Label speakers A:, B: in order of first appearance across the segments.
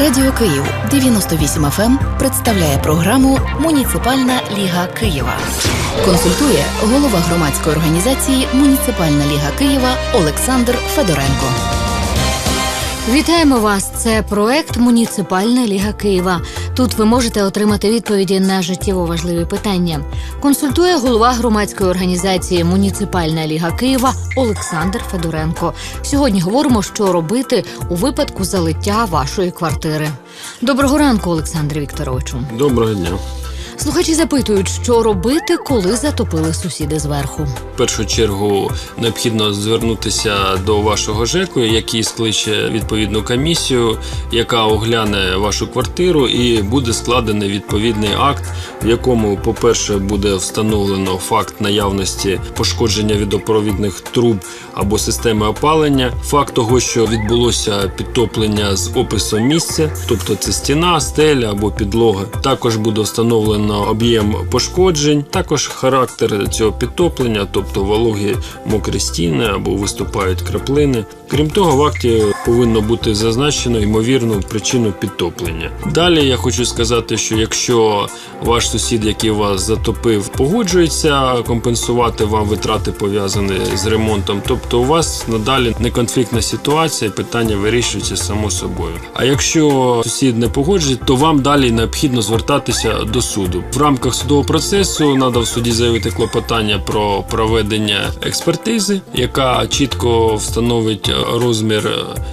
A: Радіо Київ 98 FM представляє програму Муніципальна ліга Києва. Консультує голова громадської організації Муніципальна ліга Києва Олександр Федоренко.
B: Вітаємо вас! Це проект Муніципальна ліга Києва. Тут ви можете отримати відповіді на життєво важливі питання. Консультує голова громадської організації Муніципальна ліга Києва Олександр Федоренко. Сьогодні говоримо, що робити у випадку залиття вашої квартири. Доброго ранку, Олександре Вікторовичу.
C: Доброго дня.
B: Слухачі запитують, що робити, коли затопили сусіди зверху.
C: В першу чергу необхідно звернутися до вашого ЖЕКу, який скличе відповідну комісію, яка огляне вашу квартиру, і буде складений відповідний акт, в якому, по-перше, буде встановлено факт наявності пошкодження відопровідних труб або системи опалення, факт того, що відбулося підтоплення з описом місця, тобто це стіна, стеля або підлога. Також буде встановлено об'єм пошкоджень, також характер цього підтоплення, тобто вологі мокрі стіни або виступають краплини. Крім того, в акті повинно бути зазначено ймовірну причину підтоплення. Далі я хочу сказати, що якщо ваш сусід, який вас затопив, погоджується компенсувати вам витрати пов'язані з ремонтом, тобто у вас надалі неконфліктна ситуація, питання вирішується само собою. А якщо сусід не погоджується, то вам далі необхідно звертатися до суду. В рамках судового процесу треба в суді заявити клопотання про проведення експертизи, яка чітко встановить розмір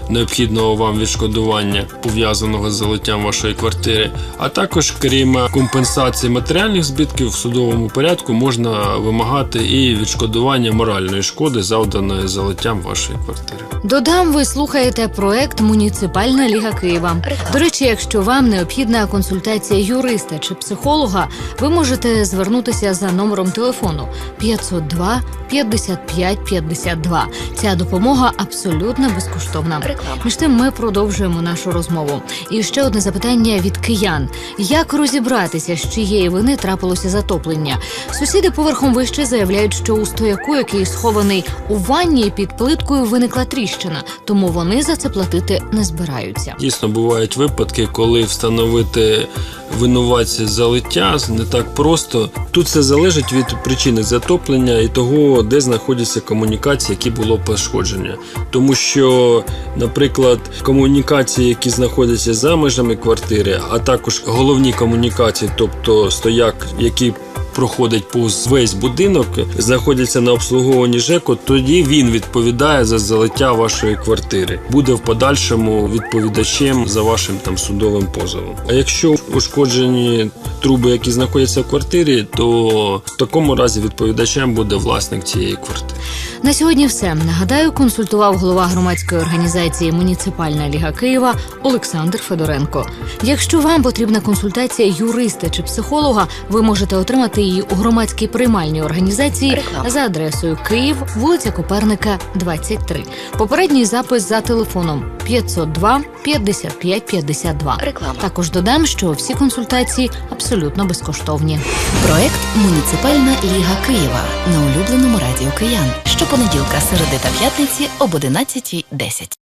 C: необхідного вам відшкодування пов'язаного з залиттям вашої квартири. А також, крім компенсації матеріальних збитків, в судовому порядку можна вимагати і відшкодування моральної шкоди, завданої залиттям вашої квартири.
B: Додам, ви слухаєте проект Муніципальна ліга Києва. До речі, якщо вам необхідна консультація юриста чи психолога, ви можете звернутися за номером телефону 502 55 52. Ця допомога абсолютно безкоштовна. Між тим, ми продовжуємо нашу розмову. І ще одне запитання від киян: як розібратися, з чиєї вини трапилося затоплення? Сусіди поверхом вище заявляють, що у стояку, який схований у ванні, під плиткою виникла тріщина, тому вони за це платити не збираються.
C: Дійсно бувають випадки, коли встановити винуватця залиття не так просто. Тут все залежить від причини затоплення і того, де знаходяться комунікації, які було пошкодження. Тому що, наприклад, комунікації, які знаходяться за межами квартири, а також головні комунікації, тобто стояк, який проходить повз весь будинок, знаходяться на обслуговуванні ЖЕКу, тоді він відповідає за залиття вашої квартири, буде в подальшому відповідачем за вашим там судовим позовом. А якщо ушкоджені труби, які знаходяться в квартирі, то в такому разі відповідачем буде власник цієї квартири.
B: На сьогодні все. Нагадаю, консультував голова громадської організації Муніципальна ліга Києва Олександр Федоренко. Якщо вам потрібна консультація юриста чи психолога, ви можете отримати її у громадській приймальній організації
A: Реклама.
B: за адресою Київ, вулиця Коперника, 23. Попередній запис за телефоном 502 55 52.
A: Реклама.
B: Також додам, що всі консультації абсолютно безкоштовні.
A: Проект Муніципальна ліга Києва на улюбленому радіо Киян щопонеділка, середи та п'ятниці об 11.10.